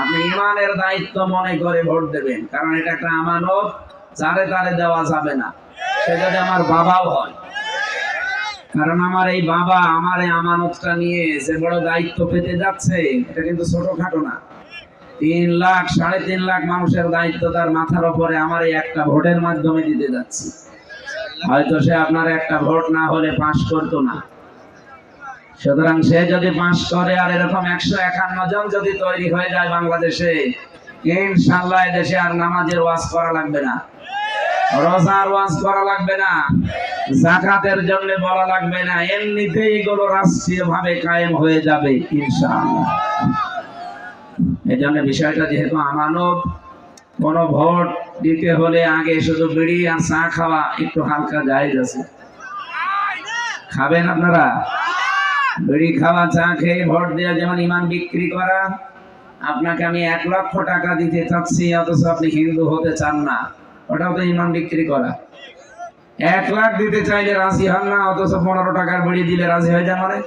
আপনি ইমানের দায়িত্ব মনে করে ভোট দেবেন, কারণ এটা একটা আমানত, যারে তারে দেওয়া যাবে না। সে যদি আমার বাবাও হয়। কারণ আমার এই বাবা আমার এই আমানতটা নিয়ে যে বড় দায়িত্ব পেতে যাচ্ছে, এটা কিন্তু ছোটখাটো না। তিন লাখ, সাড়ে তিন লাখ মানুষের দায়িত্ব তার মাথার উপরে আমার এই একটা ভোটের মাধ্যমে দিতে যাচ্ছি। হয়তো সে আপনার একটা ভোট না হলে পাশ করতো না। সুতরাং সে যদি পাশ করে আর এরকম একশো একান্ন জন যদি তৈরি হয়ে যায় বাংলাদেশে ইনশাল্লাহ দেশে আর নামাজের ওয়াজ করা লাগবে না। রোজার ওয়াজ করা লাগবে না। জাকাতের জন্য বলা লাগবে না। এগুলো রাষ্ট্রীয় ভাবে কায়েম হয়ে যাবে এই জন্য বিষয়টা যেহেতু আমানত, কোন ভোট দিতে হলে আগে শুধু বিড়ি আর চা খাওয়া একটু হালকা আছে। খাবেন আপনারা? বিড়ি খাওয়া চা খেয়ে ভোট দেওয়া যেমন ইমান বিক্রি করা, আপনাকে আমি এক লক্ষ টাকা দিতে চাচ্ছি, অথচ আপনি হিন্দু হতে চান না। ওটাও তো ইমান বিক্রি করা। এক লাখ দিতে চাইলে রাজি হন না, অথচ পনেরো টাকার বড়ি দিলে রাজি হয়ে যান মানে।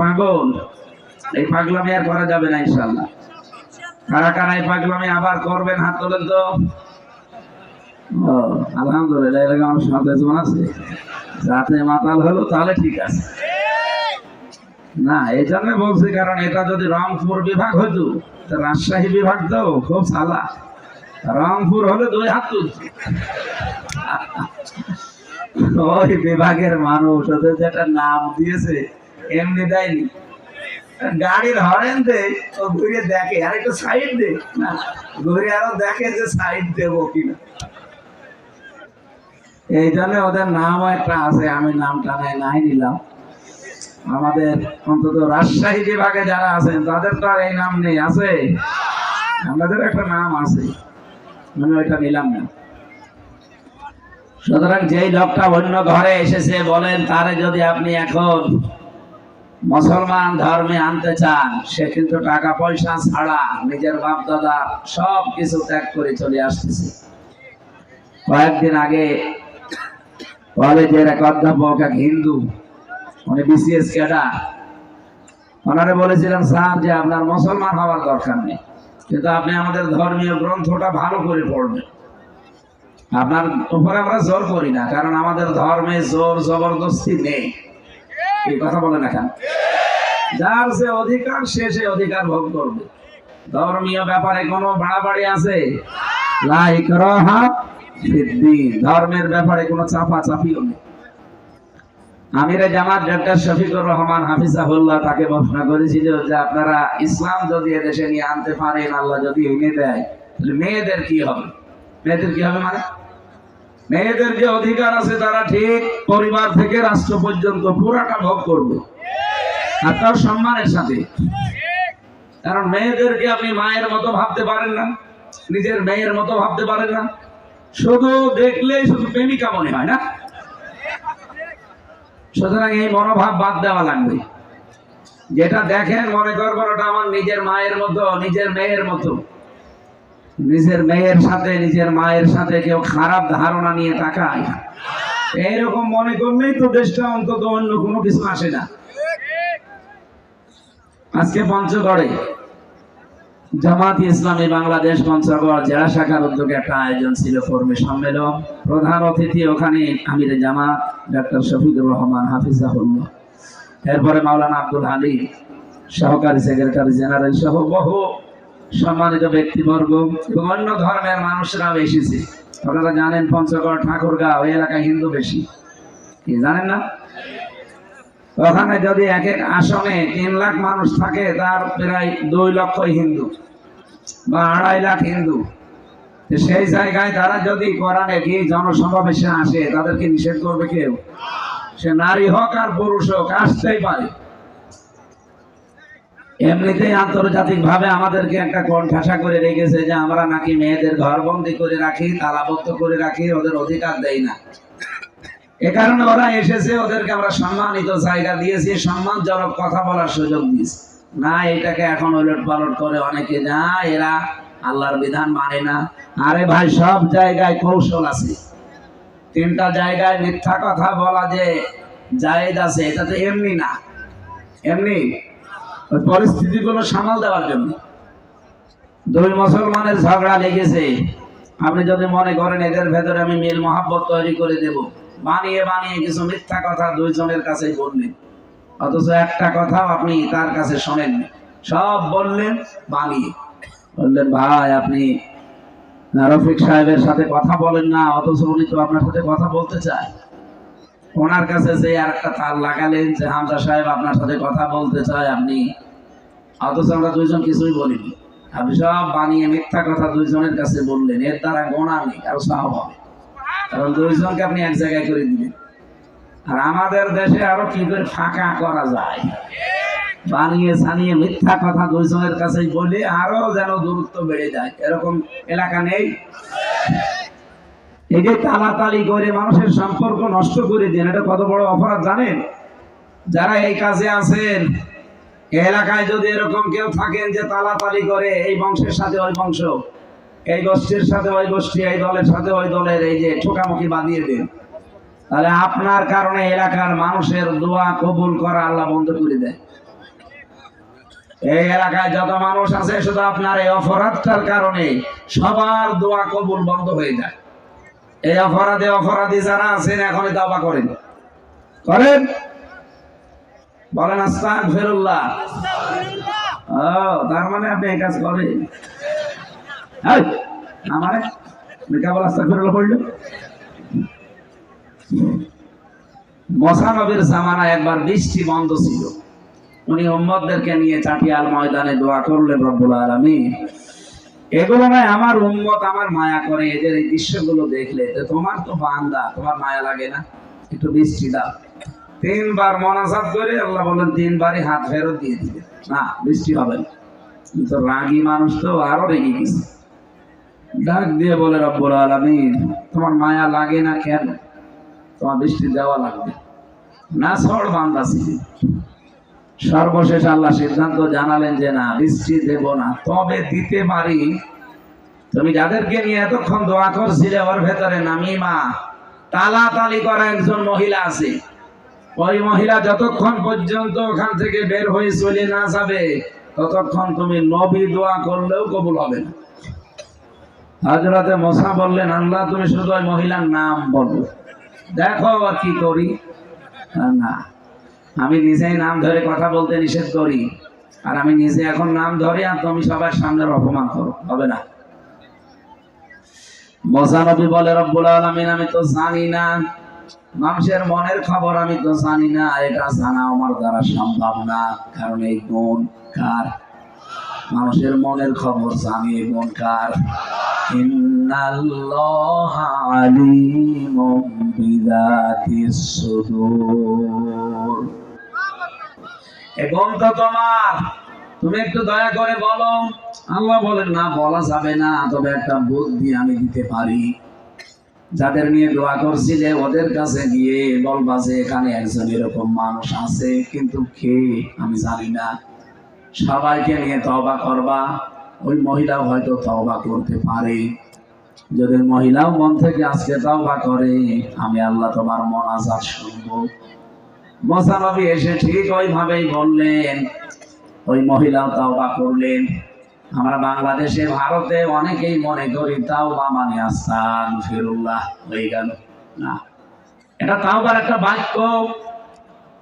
পাগল? এই পাগলামি আর করা যাবে না ইনশাল্লাহ কারা কারা এই পাগলামি আবার করবেন, হাত তোলেন তো। আলহামদুলিল্লাহ, এরকম আমার সাথে আছে যাতে মাতাল হলো, তাহলে ঠিক আছে। না, এই জন্য বলছি, কারণ এটা যদি রংপুর বিভাগ হতো রাজশাহী বিভাগ তো খুব সালা। রংপুর হলে দুই হাত ওই বিভাগের মানুষ, ওদের যেটা নাম দিয়েছে, এমনি দেয়নি। গাড়ির হরেন দে, ও ঘুরে দেখে, আর একটু সাইড দে। না, ঘুরে আরও দেখে যে সাইড দেবো কিনা। এই জন্য ওদের নাম একটা আছে, আমি নামটা নাই নিলাম। আমাদের অন্তত রাজশাহী বিভাগে যারা আছেন, তাদের তো আর এই নাম নেই, আছে? আমাদের একটা নাম আছে। আমি ওইটা নিলাম না। সুতরাং যেই লোকটা অন্য ঘরে এসেছে, বলেন, তারে যদি আপনি এখন মুসলমান ধর্মে আনতে চান, সে কিন্তু টাকা পয়সা ছাড়া নিজের বাপ দাদা সব কিছু ত্যাগ করে চলে আসতেছে। কয়েকদিন আগে কলেজের এক অধ্যাপক, এক হিন্দু উনি বিসিএস ক্যাডার ওনারে বলেছিলাম, স্যার, যে আপনার মুসলমান হওয়ার দরকার নেই। কিন্তু আপনি আমাদের ধর্মীয় গ্রন্থটা ভালো করে পড়বেন। আপনার উপরে আমরা জোর করি না, কারণ আমাদের ধর্মে জোর জবরদস্তি নেই। এই কথা বলে না কেন? যার যে অধিকার, সে সে অধিকার ভোগ করবে। ধর্মীয় ব্যাপারে কোনো বাড়াবাড়ি আছে? লা ইকরাহা ফিদ্দিন। ধর্মের ব্যাপারে কোনো চাপা চাপিও নেই। আমিরে জামাত ডক্টর শফিকুর রহমান হাফিজাহুল্লাহ তাকে প্রশ্ন করেছিল যে আপনারা ইসলাম যদি এদেশে নিয়ে আনতে পারেন, আল্লাহ যদি এনে দেয় মেয়েদের কি হবে? মেয়েদের কি হবে মানে? মেয়েদের যে অধিকার আছে তারা ঠিক পরিবার থেকে রাষ্ট্র পর্যন্ত পুরাটা ভোগ করবে। আর তার সম্মানের সাথে। কারণ মেয়েদেরকে আপনি মায়ের মতো ভাবতে পারেন না, নিজের মেয়ের মতো ভাবতে পারেন না। শুধু দেখলেই শুধু প্রেমিকা মনে হয় না। সুতরাং এই মনোভাব বাদ দেওয়া লাগবে। যেটা দেখেন, মনে করবেন, ওটা আমার নিজের মায়ের মতো, নিজের মেয়ের মতো। নিজের মেয়ের সাথে, নিজের মায়ের সাথে কেউ খারাপ ধারণা নিয়ে তাকায় এইরকম মনে করলেই তো দেশটা অন্তত অন্য কোনো কিছু আসে না। আজকে পঞ্চগড়ে জামাত ইসলামী বাংলাদেশ পঞ্চগড় জেলা শাখার উদ্যোগে একটা আয়োজন ছিল কর্মী সম্মেলন। প্রধান অতিথি ওখানে আমির জামাত, ডাক্তার শফিকুর রহমান, হাফিজাহুল্লাহ। এরপরে মাওলানা আব্দুল হালি সহকারী সেক্রেটারি জেনারেল সহ বহু সম্মানিত ব্যক্তিবর্গ এবং অন্য ধর্মের মানুষরাও এসেছে। আপনারা জানেন পঞ্চগড়, ঠাকুরগাঁও এলাকায় হিন্দু বেশি। কি, জানেন না? ওখানে যদি এক এক আসনে তিন লাখ মানুষ থাকে, তার প্রায় দুই লক্ষ হিন্দু বা আড়াই লাখ হিন্দু। সেই জায়গায় তারা যদি কোরআনে কি জনসমাবেশে আসে তাদেরকে নিষেধ করবে কেউ? সে নারী হোক আর পুরুষ হোক, আসতেই পারে। এমনিতেই আন্তর্জাতিক ভাবে আমাদেরকে একটা কণ্ঠাসা করে রেখেছে যে আমরা নাকি মেয়েদের ঘরবন্দি করে রাখি, তালাবদ্ধ করে রাখি, ওদের অধিকার দেই না। এ কারণে ওরা এসেছে, ওদেরকে আমরা সম্মানিত জায়গা দিয়েছি, সম্মানজনক কথা বলার সুযোগ দিয়েছি। না, এটাকে এখন ওলট পালট করে অনেকে, না, এরা আল্লাহর বিধান মানে না। আরে ভাই, সব জায়গায় কৌশল আছে। তিনটা জায়গায় মিথ্যা কথা বলা যে জায়েজ আছে, এটা তো এমনি না। এমনি পরিস্থিতিগুলো সামাল দেওয়ার জন্য। দুই মুসলমানের ঝগড়া লেগেছে। আপনি যদি মনে করেন এদের ভেতরে আমি মিল মহাব্বত তৈরি করে দেব। বানিয়ে বানিয়ে কিছু মিথ্যা কথা দুইজনের কাছেই বললেন। অথচ একটা কথাও আপনি তার কাছে শোনেননি। সব বললেন বানিয়ে। বললেন, ভাই, আপনি রফিক সাহেবের সাথে কথা বলেন না, অথচ উনি তো আপনার সাথে কথা বলতে চায়। ওনার কাছে যে আর একটা তার লাগালেন যে, হামজা সাহেব আপনার সাথে কথা বলতে চায় আপনি। অথচ আমরা দুইজন কিছুই বলিনি। আপনি সব বানিয়ে মিথ্যা কথা দুইজনের কাছে বললেন। এর দ্বারা গোনা নেই আরও সাহব হবে কারণ দুইজনকে আপনি এক জায়গায় করে দিলেন আর আমাদের দেশে আরও কি করে ফাঁকা করা যায়? বানিয়ে সানিয়ে মিথ্যা কথা দুইজনের কাছেই বলে, আরও যেন দূরত্ব বেড়ে যায়। এরকম এলাকা নেই। এই যে তালাতালি করে মানুষের সম্পর্ক নষ্ট করে দেন, এটা কত বড় অপরাধ জানেন? যারা এই কাজে আছেন এলাকায় যদি এরকম কেউ থাকেন যে তালাতালি করে, এই বংশের সাথে ওই বংশ। এই গোষ্ঠীর সাথে ওই গোষ্ঠী, এই দলের সাথে ওই দলের এই যে ঠোকামুখি বাঁধিয়ে দেন। তাহলে আপনার কারণে এলাকার মানুষের দোয়া কবুল করা আল্লাহ বন্ধ করে দেয়। এই এলাকায় যত মানুষ আছে, শুধু আপনার এই অপরাধটার কারণে সবার দোয়া কবুল বন্ধ হয়ে যায়। এই অপরাধে অপরাধী যারা আছেন, এখনই দাবা করেন। করেন? বলেন আস্তাক ফেরুল্লাহ ও, তার মানে আপনি এই কাজ করেন। আস্তাক ফেরুল্লাহ জামানা একবার বৃষ্টি বন্ধ ছিল। উনি নিয়ে চাটিয়াল ময়দানে দোয়া করলেন, রব্বুল আলামিন, এগুলো নয়, আমার উম্মত আমার মায়া করে, এদের এই দৃশ্যগুলো দেখলে তোমার তো বান্দা, তোমার মায়া লাগে না। একটু বৃষ্টি দাও। তিনবার মনাজাত করে আল্লাহ বলেন, তিনবারই হাত ফেরত দিয়ে দিবে। না, বৃষ্টি হবে না। রাগী মানুষ তো আরও রেগে গেছে। ডাক দিয়ে বলে, রব্বুল আলামিন, তোমার মায়া লাগে না কেন? তোমার বৃষ্টি দেওয়া লাগবে। না সর বান্দা সর্বশেষ আল্লাহ সিদ্ধান্ত জানালেন যে, না, বৃষ্টি দেব না। তবে দিতে পারি। তুমি যাদেরকে নিয়ে এতক্ষণ দোয়া করছিলে, ওর ভেতরে নামিমা তালা তালি করা একজন মহিলা আছে। ওই মহিলা যতক্ষণ পর্যন্ত ওখান থেকে বের হয়ে চলে না যাবে, ততক্ষণ তুমি নবী দোয়া করলেও কবুল হবে না। হাজরাতে মশা বললেন, আল্লাহ তুমি শুধু ওই মহিলার নাম বলো। দেখো আর কি করি। না। আমি নিজেই নাম ধরে কথা বলতে নিষেধ করি। আর আমি নিজে এখন নাম ধরি আর তুমি সবার সামনে অপমান করো। হবে না। মজানবী বলে, রব্বুল আলামিন, আমি তো জানি না। মানুষের মনের খবর আমি তো জানি না। এটা জানা আমার দ্বারা সম্ভব না। কারণ এই গুণ কার? মানুষের মনের খবর জানি এই গুণ কার? ইন্নাল্লাহা আলিমুম বিযাতিস সুদূর। এবং তো তোমার। তুমি একটু দয়া করে বলো। আল্লাহ বলেন, না, বলা যাবে না। তবে একটা বুদ্ধি আমি দিতে পারি। যাদের নিয়ে দোয়া করছিলে, ওদের কাছে গিয়ে বলবা যে, এখানে একজন এরকম মানুষ আছে, কিন্তু কে? আমি জানি না। সবাইকে নিয়ে তওবা করবা। ওই মহিলাও হয়তো তওবা করতে পারে। যদি মহিলাও মন থেকে আজকে তওবা করে, আমি আল্লাহ তোমার মনাজাত শুনব। মোসানবী এসে ঠিক ওইভাবেই বললেন, ওই মহিলাও তাওবা করলেন। আমরা বাংলাদেশে, ভারতে অনেকেই মনে করি তাওবা মানে আস্তান ফিরুল্লাহ হয়ে গেল। না। এটা তাওবার একটা বাক্য।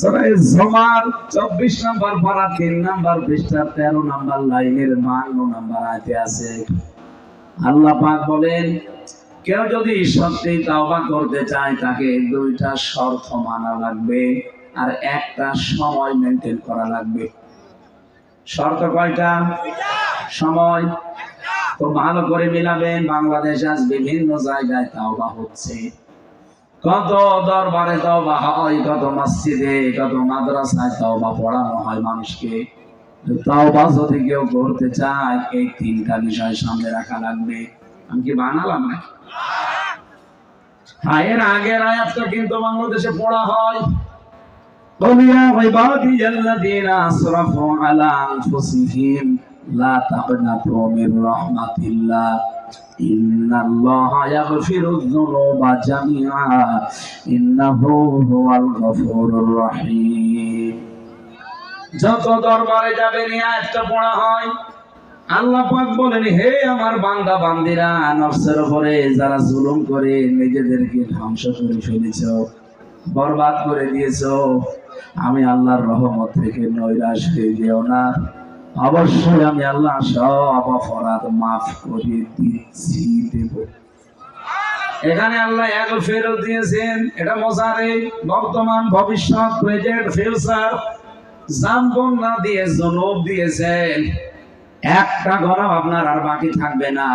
সূরায়ে জুমার 24 নম্বর পারা 3 নম্বর পৃষ্ঠা 13 নম্বর লাইনের 52 নম্বর আয়াতে আছে। আল্লাহ পাক বলেন, কেউ যদি সত্যি করতে চায়, তাকে দুইটা শর্ত মানা লাগবে আর একটা সময় মেনটেন করা লাগবে। শর্ত কয়টা? সময়। ভালো করে মিলাবেন, বাংলাদেশ আজ বিভিন্ন জায়গায় তাওবা হচ্ছে। কত দরবারে তওবা হয়, কত মসজিদে, কত মাদ্রাসায় তওবা পড়ানো হয় মানুষকে। তওবা যদি কেউ করতে চায়, এই তিনটা বিষয় সামনে রাখা লাগবে। আমি কি বানালাম না হ্যাঁ আগের আয়াতটা কিন্তু বাংলাদেশে পড়া হয়। কবিরা إن الله يغفر الذنوب جميعا إنه هو الغفور الرحيم যত দরবারে যাবেন এই আয়াতটা পড়া হয় আল্লাহ পাক বলেন হে আমার বান্দা বান্দিরা নফসের উপরে যারা জুলুম করে নিজেদেরকে ধ্বংস করে ফেলেছ বরবাদ করে দিয়েছ আমি আল্লাহর রহমত থেকে নৈরাশ হয়ে যেও না অবশ্যই আমি আল্লাহ সব অপরাধ মাফ করে দিচ্ছি দেব। এখানে আল্লাহ এক ফেরত দিয়েছেন। এটা মজারে বর্তমান ভবিষ্যৎ প্রেজেন্ট ফিউচার জামবন না দিয়ে জনব দিয়েছেন। একটা গরম আপনার আর বাকি থাকবে না।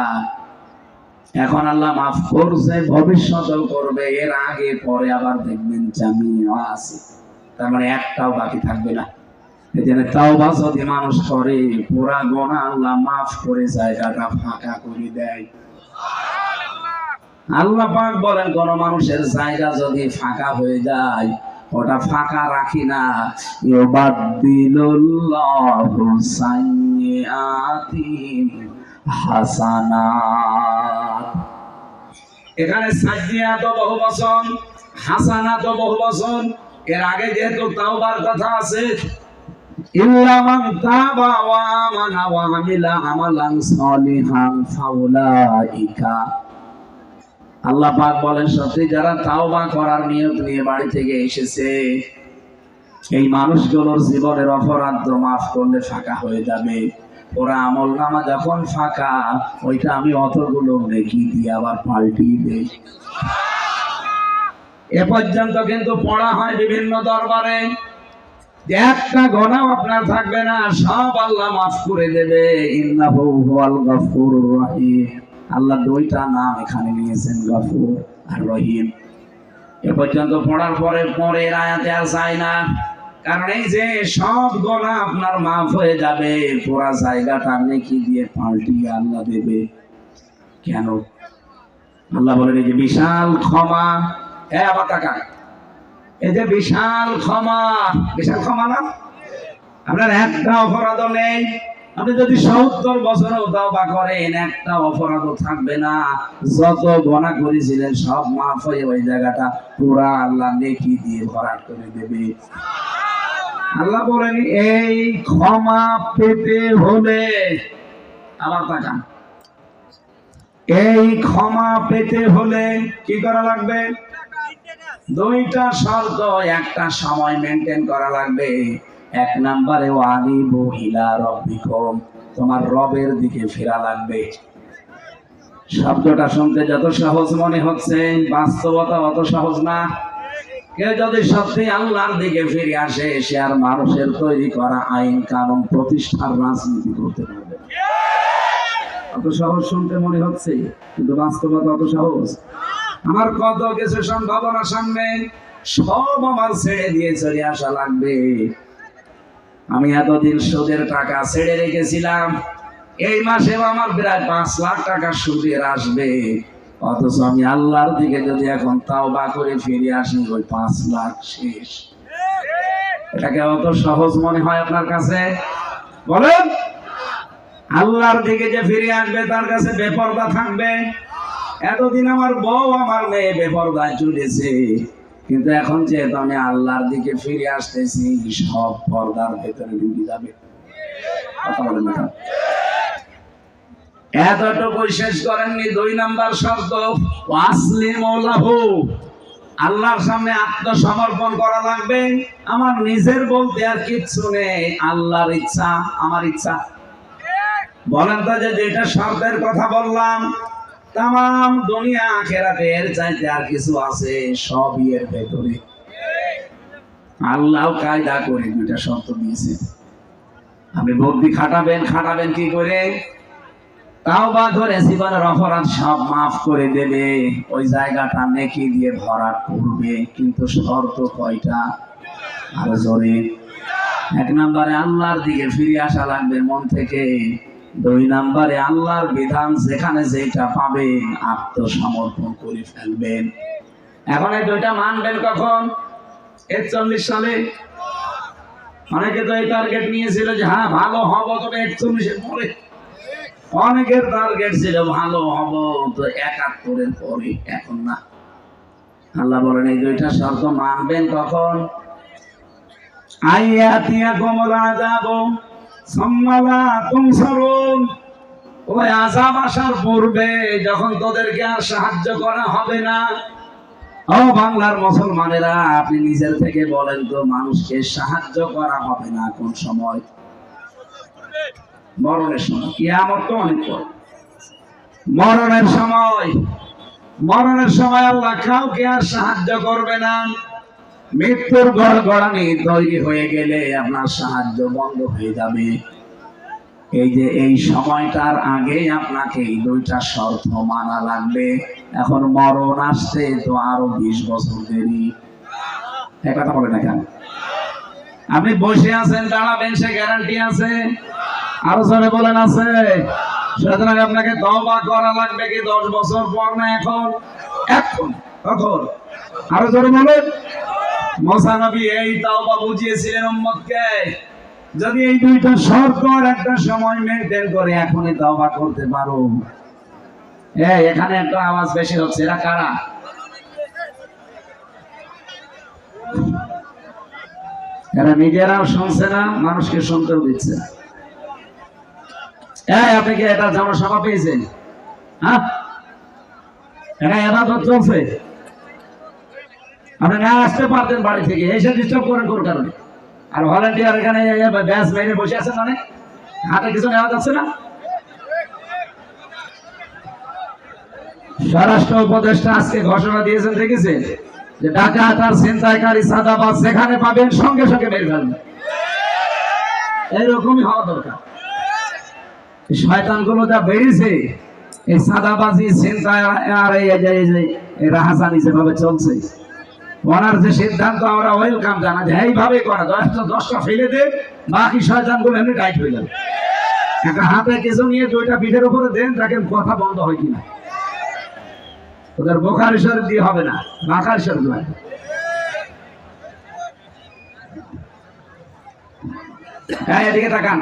এখন আল্লাহ মাফ করছে, ভবিষ্যতেও করবে, এর আগে পরে আবার দেখবেন জামিও আছে। তার মানে একটাও বাকি থাকবে না। এখানে তাওবা যদি মানুষ করে, পুরা গোনা আল্লাহ মাফ করে জায়গাটা ফাঁকা করে দেয়। আল্লাহ পাক বলেন, কোন মানুষের জায়গা যদি ফাঁকা হয়ে যায়, ওটা ফাঁকা রাখি না। এখানে সাজিয়াত বহু বচন, হাসানাত বহু বচন। এর আগে যেহেতু তাওবার কথা আছে আল্লাহ পাক বলেন, সত্যি যারা করার নিয়ে বাড়ি থেকে এসেছে, এই মানুষগুলোর জীবনের অপরাধ মাফ করলে ফাঁকা হয়ে যাবে। ওরা আমল নামা যখন ফাঁকা, ওইটা আমি অতগুলো নেকি দিয়ে আবার পাল্টিয়ে দেই। এ পর্যন্ত কিন্তু পড়া হয় বিভিন্ন দরবারে। একটা গণাও আপনার থাকবে না, সব আল্লাহ মাফ করে দেবে। রহিম। আল্লাহ দুইটা নাম এখানে নিয়েছেন, গফুর আর রহিম। এ পর্যন্ত পড়ার পরে পরে আয়াতে আর যায় না। কারণ এই যে সব গোনা আপনার মাফ হয়ে যাবে, পুরা জায়গাটা নেকি দিয়ে পাল্টিয়ে আল্লাহ দেবে। কেন? আল্লাহ বলেন, এই যে বিশাল ক্ষমা। হ্যাঁ আবার টাকা এই যে বিশাল ক্ষমা বিশাল ক্ষমা না? আপনার একটা অপরাধ নেই। আপনি যদি সত্তর বছরও তওবা করেন, একটা অপরাধও থাকবে না। যত গণা করেছিলেন, সব মাফ হয়ে ওই জায়গাটা পুরা আল্লাহ নেকি দিয়ে ভরাট করে দেবে। আল্লাহ বলেন, এই ক্ষমা পেতে হলে আবার তাকান এই ক্ষমা পেতে হলে কি করা লাগবে? দুইটা শর্ত, একটা সময় মেনটেন করা লাগবে। এক নম্বরে ওয়ানি মহিলা রব্বিকম, তোমার রবের দিকে ফেরা লাগবে। শব্দটা শুনতে যত সহজ মনে হচ্ছে, বাস্তবতা অত সহজ না। কেউ যদি সত্যি আল্লাহর দিকে ফিরে আসে, সে আর মানুষের তৈরি করা আইন, কানুন, প্রতিষ্ঠার রাজনীতি করতে পারবে অত সহজ শুনতে মনে হচ্ছে, কিন্তু বাস্তবতা অত সহজ। আমার কত কিছু সম্ভাবনা সামনে, সব আমার ছেড়ে দিয়ে চলে আসা লাগবে। আমি এতদিন সুদের টাকা ছেড়ে রেখেছিলাম, এই মাসে আমার প্রায় পাঁচ লাখ টাকা সুদের আসবে। অথচ আমি আল্লাহর দিকে যদি এখন তাও বা করে ফিরে আসি, ওই পাঁচ লাখ শেষ। এটাকে অত সহজ মনে হয় আপনার কাছে? বলেন। আল্লাহর দিকে যে ফিরে আসবে, তার কাছে বেপরদা থাকবে। এতদিন আমার বউ আমার মেয়ে বেপরদায় চলেছে কিন্তু এখন যেহেতু আমি আল্লাহর দিকে ফিরে আসতেছি, সব পর্দার ভেতরে ঢুকে যাবে। এতটুকু শেষ করেননি দুই নাম্বার আল্লাহর সামনে আত্মসমর্পণ করা লাগবে। আমার নিজের বলতে আর কিচ্ছু নেই, আল্লাহর ইচ্ছা, আমার ইচ্ছা। বলেন তো যে যেটা শব্দের কথা বললাম তাম দুনিয়া আখেরাতে এর চাইতে আর কিছু আছে? সবই এর ভেতরে। আল্লাহ কায়দা করে দুইটা শর্ত দিয়েছে। আপনি বুদ্ধি খাটাবেন খাটাবেন কি করে? তাও বা করে জীবনের অপরাধ সব মাফ করে দেবে। ওই জায়গাটা নেকি দিয়ে ভরাট করবে। কিন্তু শর্ত কয়টা? আরও জোরে। এক নম্বরে আল্লাহর দিকে ফিরে আসা লাগবে মন থেকে। দুই নাম্বারে আল্লাহর বিধান যেখানে যেটা পাবেন, আত্মসমর্পণ করে ফেলবেন। এখন এই দুইটা মানবেন কখন? একচল্লিশ সালে। অনেকে তো এই টার্গেট নিয়েছিল যে হ্যাঁ ভালো হব, তবে একচল্লিশের পরে অনেকের টার্গেট ছিল, ভালো হব, তো একাত্তরের পরে, এখন না। আল্লাহ বলেন, এই দুইটা শর্ত মানবেন কখন? আইয়াতিয়া কমলা যাব ওই আজাব আসার পূর্বে যখন তোদেরকে আর সাহায্য করা হবে না, ও বাংলার মুসলমানেরা, আপনি নিজের থেকে বলেন তো, মানুষকে সাহায্য করা হবে না কোন সময়? মরণের সময়, কিয়ামত তো অনেক মরণের সময় মরণের সময় আল্লাহ কাউকে আর সাহায্য করবে না। মৃত্যুর গড় গড়ানি তৈরি হয়ে গেলে আপনার সাহায্য বন্ধ হয়ে যাবে। এই যে এই সময়টার আগে আপনাকে এই দুইটা শর্ত মানা লাগবে। এখন মরণ আসছে, তো আরও বিশ বছর দেরি। কথা বলে না কেন? আপনি বসে আছেন, দাঁড়াবেন, সে গ্যারান্টি আছে। আরও জনে বলেন আছে। সুতরাং আপনাকে তওবা করা লাগবে কি দশ বছর পর না এখন? এখন, কখন? আরও জোরে বলেন। এই তাওবা বুঝিয়েছিলেন উম্মতকে, যদি এই দুইটা একটা সময় মেনটেন করে, এখনই তওবা করতে পারো। এখানে একটা আওয়াজ বেশি হচ্ছে, এরা কারা? এরা নিজেরাও শুনছে না, মানুষকে শুনতেও দিচ্ছে। এই আপনি কি এটা জনসভা পেয়েছেন? হ্যাঁ? এটা এবাদত চলছে আপনি না আসতে পারতেন বাড়ি থেকে এসে ডিস্টার্ব করেন কোন কারণে আর ভলেন্টিয়ার এখানে ব্যাস বাইরে বসে আছেন মানে হাতে কিছু নেওয়া যাচ্ছে না স্বরাষ্ট্র উপদেষ্টা আজকে ঘোষণা দিয়েছেন দেখেছেন যে ডাকাত আর ছিনতাইকারী সাদাবাজ যেখানে পাবেন সঙ্গে সঙ্গে মেরে ফেলবেন এরকমই হওয়া দরকার শয়তানগুলো যা বেড়েছে এই সাদাবাজি চিন্তায় আর এই রাহাজানি যেভাবে চলছে ওনার যে সিদ্ধান্ত, আমরা ওয়েলকাম জানা যে এইভাবে করা দশটা দশটা ফেলে দে, বাকি শয়তানগুলো এমনি টাইট হয়ে যাবে। একটা হাতে কিছু নিয়ে দুইটা পিঠের উপরে দেন, দেখেন কথা বন্ধ হয় কিনা। ওদের বোখারি শরীফ দিয়ে হবে না শরীফ লাগবে হ্যাঁ এদিকে তাকান।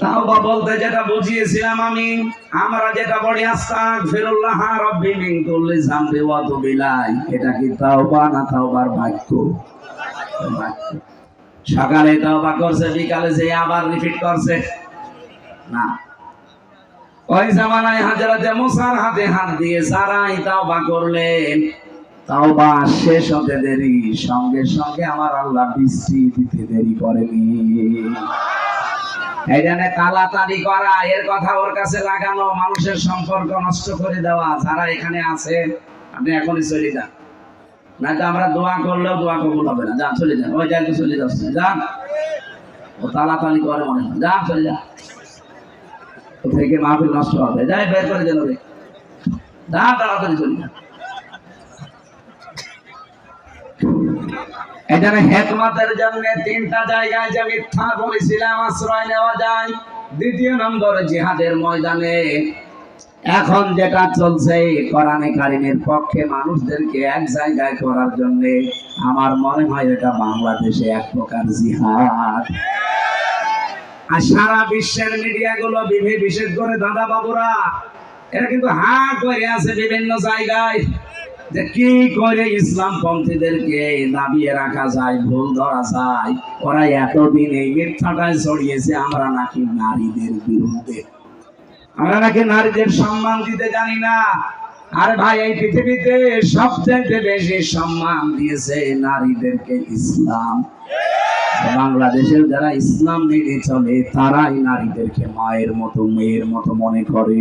তাও বা বলতে যেটা বুঝিয়েছিলাম আমি, আমরা যেটা বলি মিন কুল্লি ওয়া এটা কি তাওবা না তাওবার বাক্য? সকালে তাওবা করছে, বিকালে আবার রিপিট করছে। না। ওই জামানায় হাজরাতে মুসার হাতে হাত দিয়ে সারাই তাওবা করলেন। তাওবা শেষ হতে দেরি, সঙ্গে সঙ্গে আমার আল্লাহ বৃষ্টি দিতে দেরি করেনি। জন্য তাড়াতাড়ি করা, এর কথা ওর কাছে লাগানো, মানুষের সম্পর্ক নষ্ট করে দেওয়া, যারা এখানে আছে, আপনি এখনই চলে যান। না তো আমরা দোয়া করলেও দোয়া কবুল হবে না। যান চলে যান। ওই তো চলে যাচ্ছে। যান ও তাড়াতাড়ি করে মনে হয়। যান চলে যান থেকে মাহফিল নষ্ট হবে। যাই বের করে দেন ওরে যান তাড়াতাড়ি চলে যান এখানে হেকমতের জন্য তিনটা জায়গায় যে মিথ্যা বলেছিলাম, আশ্রয় নেওয়া যায়। দ্বিতীয় নম্বর জিহাদের ময়দানে। এখন যেটা চলছে, কোরআনে কারিমের পক্ষে মানুষদেরকে এক জায়গায় করার জন্য আমার মনে হয় এটা বাংলাদেশে এক প্রকার জিহাদ। আর সারা বিশ্বের মিডিয়াগুলো বিশেষ করে দাদা বাবুরা এরা কিন্তু হাট করে আছে বিভিন্ন জায়গায়। কি করে ইসলাম পন্থীদেরকে দাবিয়ে রাখা যায়, ভুল ধরা যায়? ওরা এতদিন এই মিথ্যাটায় ছড়িয়েছে আমরা নাকি নারীদের বিরুদ্ধে। আমরা নাকি নারীদের সম্মান দিতে জানি না। আরে ভাই, এই পৃথিবীতে সবচেয়ে বেশি সম্মান দিয়েছে নারীদেরকে ইসলাম। বাংলাদেশের যারা ইসলাম মেনে চলে, তারাই নারীদেরকে মায়ের মতো, মেয়ের মতো মনে করে।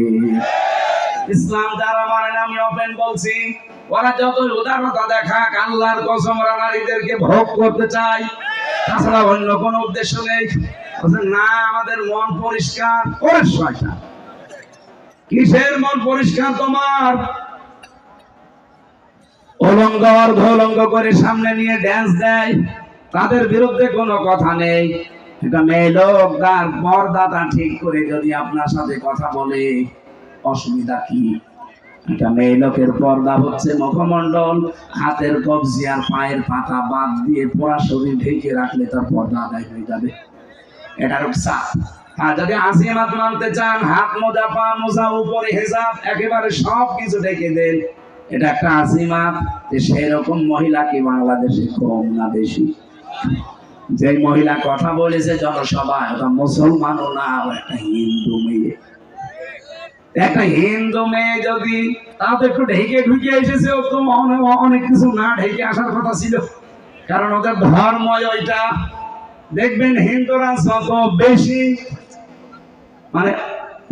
ইসলাম যারা মানে আমি ওপেন বলছি, ওরা যতই উদারতা দেখাক, আল্লাহর কসম ওরা নারীদেরকে ভোগ করতে চায়। তাছাড়া অন্য কোনো উদ্দেশ্য নেই। না, আমাদের মন পরিষ্কার। ওরে শয়তান। কিসের মন পরিষ্কার তোমার? অলঙ্গ অর্ধ অলঙ্গ করে সামনে নিয়ে ড্যান্স দেয়। তাদের বিরুদ্ধে কোনো কথা নেই। এটা মেয়ে লোক, তার পর্দাটা ঠিক করে যদি আপনার সাথে কথা বলে। অসুবিধা কি? একটা মেয়ে লোকের পর্দা হচ্ছে হাতের কবজি আর পায়ের পাতা বাদ দিয়ে শরীর ঢেকে রাখলে তার পর্দা আদায় হয়ে যাবে। এটা রূপসা আর যদি আসিমাত মানতে চান, হাত মোজা, পা মোজা, উপরে একেবারে সব কিছু ঢেকে দেন। এটা একটা আসিমাত সেই রকম মহিলা কি বাংলাদেশে কম না বেশি? যে মহিলা কথা বলেছে জনসভায়, ওটা মুসলমানও না একটা হিন্দু মেয়ে। একটা হিন্দু মেয়ে যদি তাও তো একটু ঢেকে ঢুকে এসেছে, ও তো অনেক কিছু না ঢেকে আসার কথা ছিল। কারণ ওদের ধর্মই ওইটা। দেখবেন হিন্দুরা যত বেশি মানে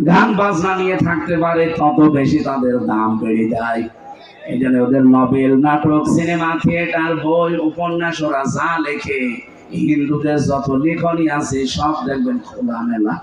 গান বাজনা নিয়ে থাকতে পারে, তত বেশি তাদের দাম বেড়ে যায়। এই জন্য ওদের নভেল নাটক, সিনেমা, থিয়েটার, বই, উপন্যাস, ওরা যা লেখে, হিন্দুদের যত লেখনী আছে, সব দেখবেন খোলা মেলা